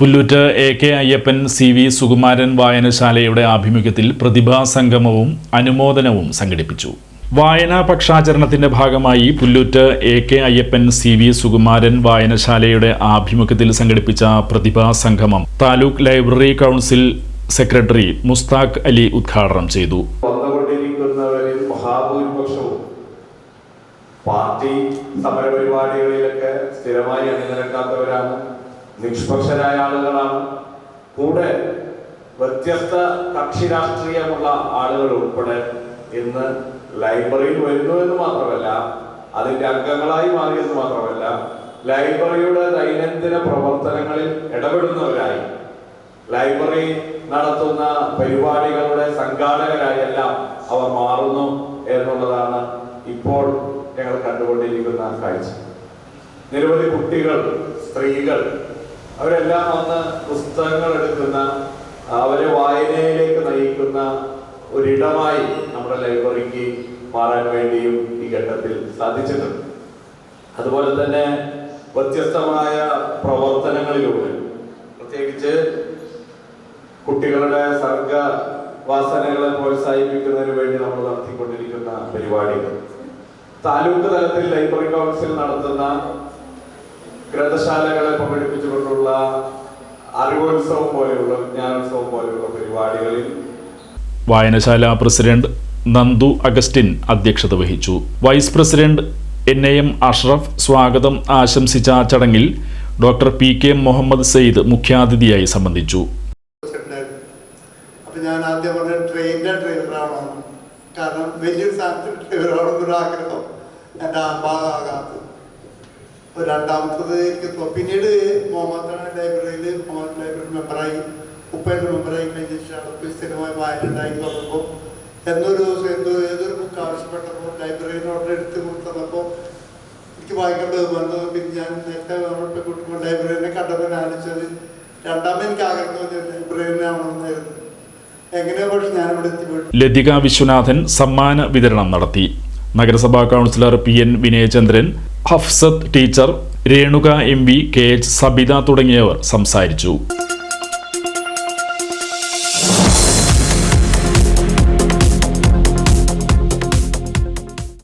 Pulloot A K Ayyappan C V Sukumaran വായനശാലയുടെ ആഭിമുഖ്യത്തിൽ പ്രതിഭാ സംഗമവും അനുമോദനവും സംഘടിപ്പിച്ചു. വായനാ പക്ഷാചരണത്തിന്റെ ഭാഗമായി Pulloot A K Ayyappan C V Sukumaran വായനശാലയുടെ ആഭിമുഖ്യത്തിൽ സംഘടിപ്പിച്ച പ്രതിഭാ സംഗമം taluk library council secretary Mustaq Ali ഉദ്ഘാടനം ചെയ്തു. പാർട്ടി സമരപരിപാടികളിലൊക്കെ സ്ഥിരമായി അണിനിരക്കാത്തവരാണ്. നിഷ്പക്ഷരായ ആളുകളാണ്. കൂടെ വ്യത്യസ്ത കക്ഷി രാഷ്ട്രീയമുള്ള ആളുകൾ ഉൾപ്പെടെ ഇന്ന് ലൈബ്രറിയിൽ വരുന്നു എന്ന് മാത്രമല്ല അതിന്റെ അംഗങ്ങളായി മാറിയെന്ന് മാത്രമല്ല ലൈബ്രറിയുടെ ദൈനംദിന പ്രവർത്തനങ്ങളിൽ ഇടപെടുന്നവരായി ലൈബ്രറി നടത്തുന്ന പരിപാടികളുടെ സംഘാടകരായെല്ലാം അവർ മാറുന്നു എന്നുള്ളതാണ് ഇപ്പോൾ ഞങ്ങൾ കണ്ടുകൊണ്ടിരിക്കുന്ന കാഴ്ച. നിരവധി കുട്ടികൾ സ്ത്രീകൾ അവരെല്ലാം വന്ന് പുസ്തകങ്ങൾ എടുക്കുന്ന അവരെ വായനയിലേക്ക് നയിക്കുന്ന ഒരിടമായി നമ്മുടെ ലൈബ്രറിക്ക് മാറാൻ വേണ്ടിയും ഈ ഘട്ടത്തിൽ സാധിച്ചിട്ടുണ്ട്. അതുപോലെ തന്നെ വ്യത്യസ്തമായ പ്രവർത്തനങ്ങളിലൂടെ പ്രത്യേകിച്ച് കുട്ടികളുടെ സർഗ വാസനകളെ പ്രോത്സാഹിപ്പിക്കുന്നതിന് വേണ്ടി നമ്മൾ നടത്തിക്കൊണ്ടിരിക്കുന്ന പരിപാടികൾ. താലൂക്ക് തലത്തിൽ ലൈബ്രറി കൗൺസിൽ നടത്തുന്ന ഗ്രന്ഥശാലകളെ പങ്കെടുപ്പിച്ചുകൊണ്ടുള്ള അറിവോത്സവം പോലെയുള്ള വിജ്ഞാനോത്സവം പോലെയുള്ള പരിപാടികളിൽ വായനശാല പ്രസിഡന്റ് നന്ദു അഗസ്റ്റിൻ അധ്യക്ഷത വഹിച്ചു. Vice president N A M Ashraf സ്വാഗതം ആശംസിച്ച ചടങ്ങിൽ doctor P K Muhammad Syed മുഖ്യാതിഥിയായി സംബന്ധിച്ചു. ഞാൻ ആദ്യം പറഞ്ഞ ഡ്രൈവറാണോ. കാരണം വലിയൊരു സ്ഥാനത്ത് ആഗ്രഹം എന്റെ അപ്പൊ രണ്ടാമത്തത് എനിക്ക് പിന്നീട് മുഹമ്മദ് ലൈബ്രറിയിൽ മുഹമ്മദ് ലൈബ്രറി മെമ്പറായി ഉപ്പേന്റെ മെമ്പറായി കഴിഞ്ഞ ശേഷം സ്ഥിരമായി വായന ഉണ്ടായി തുടങ്ങുമ്പോൾ എന്നൊരു ദിവസം എന്തോ ഏതൊരു ബുക്ക് ആവശ്യപ്പെട്ടപ്പോൾ ലൈബ്രറിയിൽ ഓർഡർ എടുത്ത് കൊടുത്തപ്പോൾ എനിക്ക് വായിക്കേണ്ടത് വന്നത് പിന്നെ ഞാൻ നേരത്തെ നമ്മളിപ്പോൾ കൂട്ടുമ്പോൾ ലൈബ്രറിനെ കണ്ടപ്പോൾ ആലോചിച്ചത് രണ്ടാമത് എനിക്ക് ആഗ്രഹം തോന്നിയത് ആവണമെന്നായിരുന്നു. ലതിക വിശ്വനാഥൻ സമ്മാന വിതരണം നടത്തി. നഗരസഭാ councillor P N Vinayachandran Hafsath teacher Renuka M V K H Sabitha തുടങ്ങിയവർ സംസാരിച്ചു